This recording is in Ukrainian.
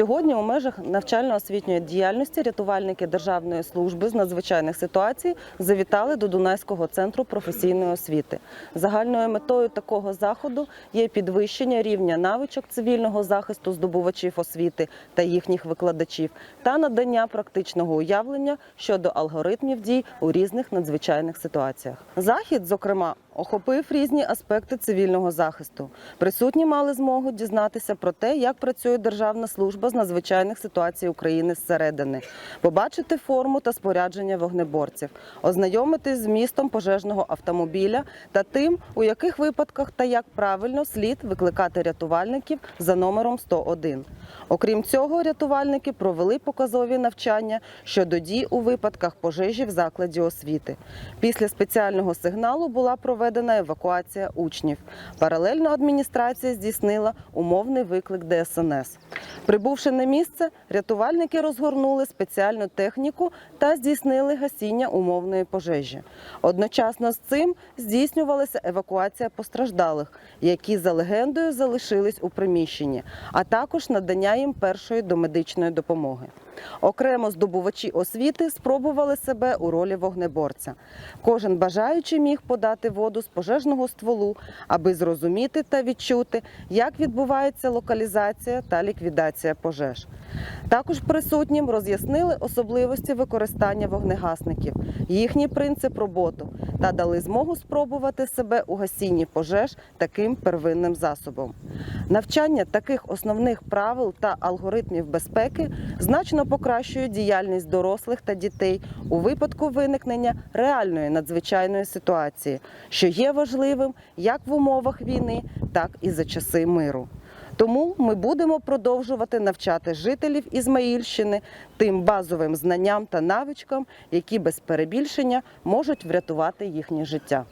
Сьогодні у межах навчально-освітньої діяльності рятувальники Державної служби з надзвичайних ситуацій завітали до Дунайського центру професійної освіти. Загальною метою такого заходу є підвищення рівня навичок цивільного захисту здобувачів освіти та їхніх викладачів та надання практичного уявлення щодо алгоритмів дій у різних надзвичайних ситуаціях. Захід, зокрема, охопив різні аспекти цивільного захисту. Присутні мали змогу дізнатися про те, як працює Державна служба з надзвичайних ситуацій України зсередини, побачити форму та спорядження вогнеборців, ознайомитись з містом пожежного автомобіля та тим, у яких випадках та як правильно слід викликати рятувальників за номером 101. Окрім цього, рятувальники провели показові навчання щодо дій у випадках пожежі в закладі освіти. Після спеціального сигналу була проведена евакуація учнів. Паралельно адміністрація здійснила умовний виклик ДСНС. Прибувши на місце, рятувальники розгорнули спеціальну техніку та здійснили гасіння умовної пожежі. Одночасно з цим здійснювалася евакуація постраждалих, які за легендою залишились у приміщенні, а також надання їм першої домедичної допомоги. Окремо здобувачі освіти спробували себе у ролі вогнеборця. Кожен бажаючий міг подати воду з пожежного стволу, аби зрозуміти та відчути, як відбувається локалізація та ліквідація пожеж. Також присутнім роз'яснили особливості використання вогнегасників, їхній принцип роботи та дали змогу спробувати себе у гасінні пожеж таким первинним засобом. Навчання таких основних правил та алгоритмів безпеки значно покращує діяльність дорослих та дітей у випадку виникнення реальної надзвичайної ситуації, що є важливим як в умовах війни, так і за часи миру. Тому ми будемо продовжувати навчати жителів Ізмаїльщини тим базовим знанням та навичкам, які без перебільшення можуть врятувати їхнє життя.